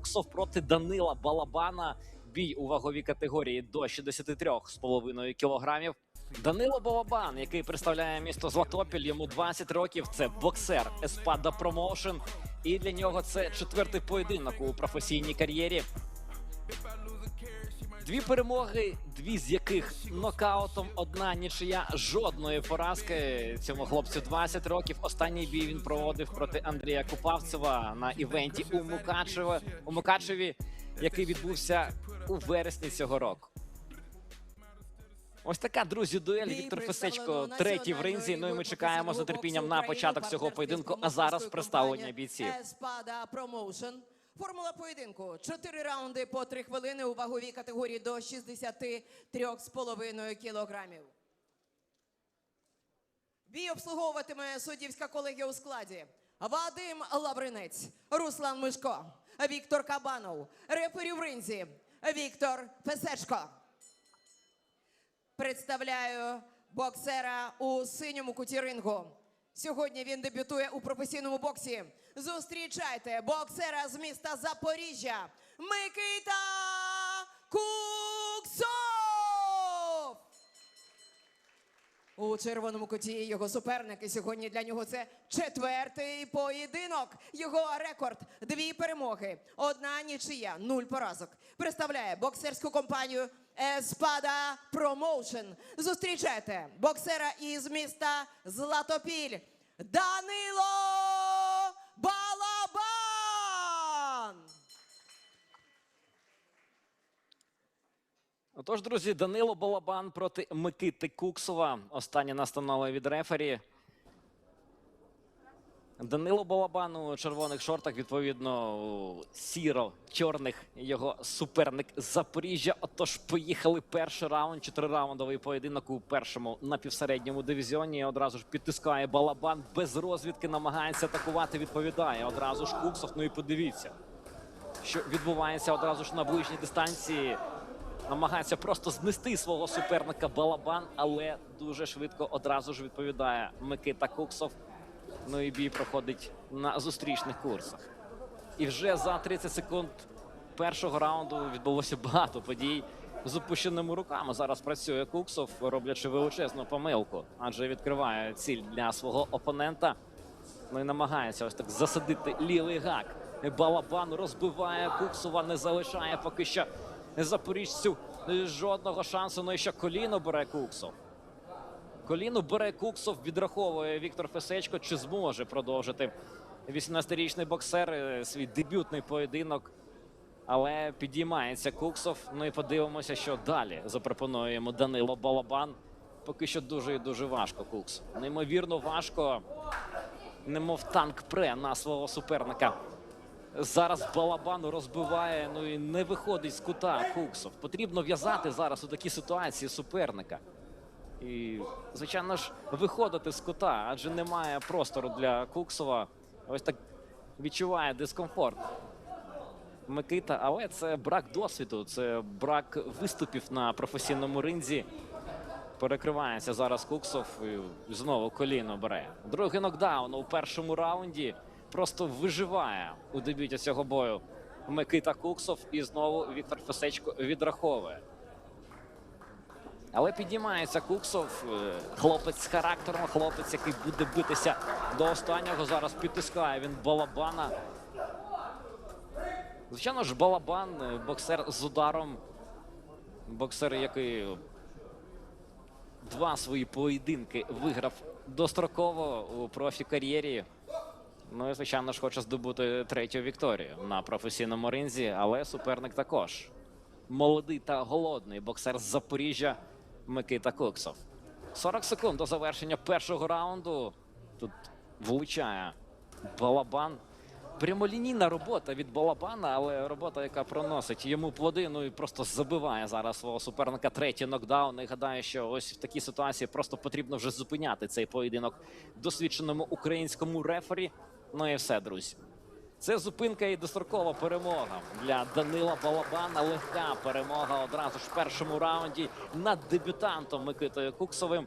Куксов проти Данила Балабана. Бій у ваговій категорії до 63,5 кілограмів. Данило Балабан, який представляє місто Златопіль, йому 20 років. Це боксер Еспада Промоушен. І для нього це четвертий поєдинок у професійній кар'єрі. Дві перемоги, дві з яких нокаутом, одна нічия, жодної поразки. Цьому хлопцю 20 років. Останній бій він проводив проти Андрія Купавцева на івенті у Мукачеве у Мукачеві, який відбувся у вересні цього року. Ось така друзі дуель. Віктор Фесечко третій в ринзі. Ну і ми чекаємо з нетерпінням на початок цього поєдинку. А зараз представлення бійців. Формула поєдинку. Чотири раунди по три хвилини у ваговій категорії до 63,5 кілограмів. Бій обслуговуватиме суддівська колегія у складі. Вадим Лавринець, Руслан Мишко, Віктор Кабанов, рефері в ринзі, Віктор Фесечко. Представляю боксера у синьому куті рингу. Сьогодні він дебютує у професійному боксі. Зустрічайте боксера з міста Запоріжжя Микита Куксов! У червоному куті його суперники. Сьогодні для нього це четвертий поєдинок. Його рекорд дві перемоги, одна нічия, нуль поразок. Представляє боксерську компанію Еспада Промоушен. Зустрічайте боксера із міста Златопіль Данило Отож, друзі, Данило Балабан проти Микити Куксова. Остання настанова від рефері. Данило Балабан у червоних шортах, відповідно, сіро-чорних його суперник Запоріжжя. Отож, поїхали перший раунд, чотирираундовий поєдинок у першому напівсередньому дивізіоні. Одразу ж підтискає Балабан без розвідки, намагається атакувати. Відповідає одразу ж Куксов. Ну і подивіться, що відбувається одразу ж на ближній дистанції. Намагається просто знести свого суперника Балабан, але дуже швидко одразу ж відповідає Микита Куксов. Ну і бій проходить на зустрічних курсах. І вже за 30 секунд першого раунду відбулося багато подій з опущеними руками. Зараз працює Куксов, роблячи величезну помилку, адже відкриває ціль для свого опонента. Ну і намагається ось так засадити лівий гак. Балабан розбиває Куксова, не залишає поки що запоріжцю жодного шансу. Ну і ще коліно бере Куксов. Коліно бере Куксов, відраховує Віктор Фесечко. Чи зможе продовжити 18-річний боксер е, свій дебютний поєдинок? Але підіймається Куксов. Ну і подивимося, що далі запропонує йому Данило Балабан. Поки що дуже і дуже важко Кукс. Неймовірно важко. Немов танк пре на свого суперника. Зараз Балабан розбиває, ну і не виходить з кута Куксов. Потрібно в'язати зараз у такій ситуації суперника. І, звичайно ж, виходити з кута, адже немає простору для Куксова. Ось так відчуває дискомфорт. Микита, але це брак досвіду, це брак виступів на професійному ринзі. Перекривається зараз Куксов і знову коліно бере. Другий нокдаун у першому раунді просто виживає у дебюті цього бою. Микита Куксов і знову Віктор Фесечко відраховує. Але піднімається Куксов, е, хлопець з характером, хлопець, який буде битися до останнього. Зараз підтискає він Балабана. Звичайно ж, Балабан, е, боксер з ударом. Боксер, який два свої поєдинки виграв достроково у профі-кар'єрі. Ну і, звичайно ж, хоче здобути третю вікторію на професійному ринзі, але суперник також. Молодий та голодний боксер з Запоріжжя Микита Куксов. 40 секунд до завершення першого раунду. Тут влучає Балабан. Прямолінійна робота від Балабана, але робота, яка проносить йому плоди, ну і просто забиває зараз свого суперника третій нокдаун. І гадаю, що ось в такій ситуації просто потрібно вже зупиняти цей поєдинок досвідченому українському рефері. Ну і все, друзі. Це зупинка і дострокова перемога для Данила Балабана. Легка перемога одразу ж в першому раунді над дебютантом Микитою Куксовим.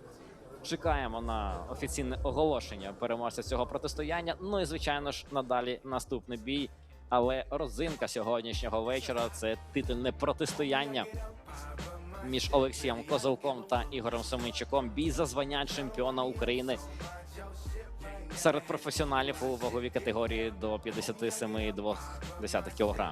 Чекаємо на офіційне оголошення переможця цього протистояння. Ну і звичайно ж надалі наступний бій. Але розинка сьогоднішнього вечора це титульне протистояння між Олексієм Козелком та Ігорем Семенчуком. Бій за звання чемпіона України серед професіоналів у ваговій категорії до 57,2 кг.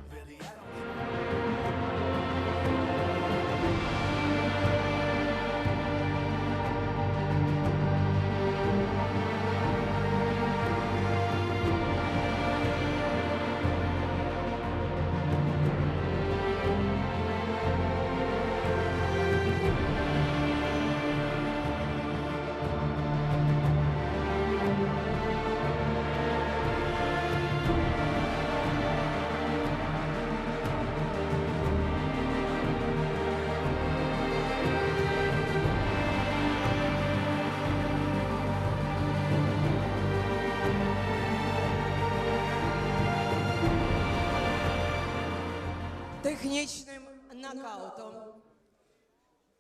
Технічним нокаутом.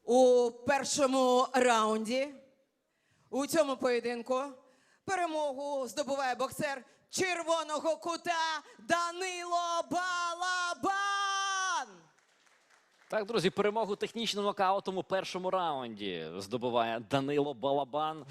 У першому раунді у цьому поєдинку перемогу здобуває боксер червоного кута Данило Балабан. Так, друзі, перемогу технічним нокаутом у першому раунді здобуває Данило Балабан.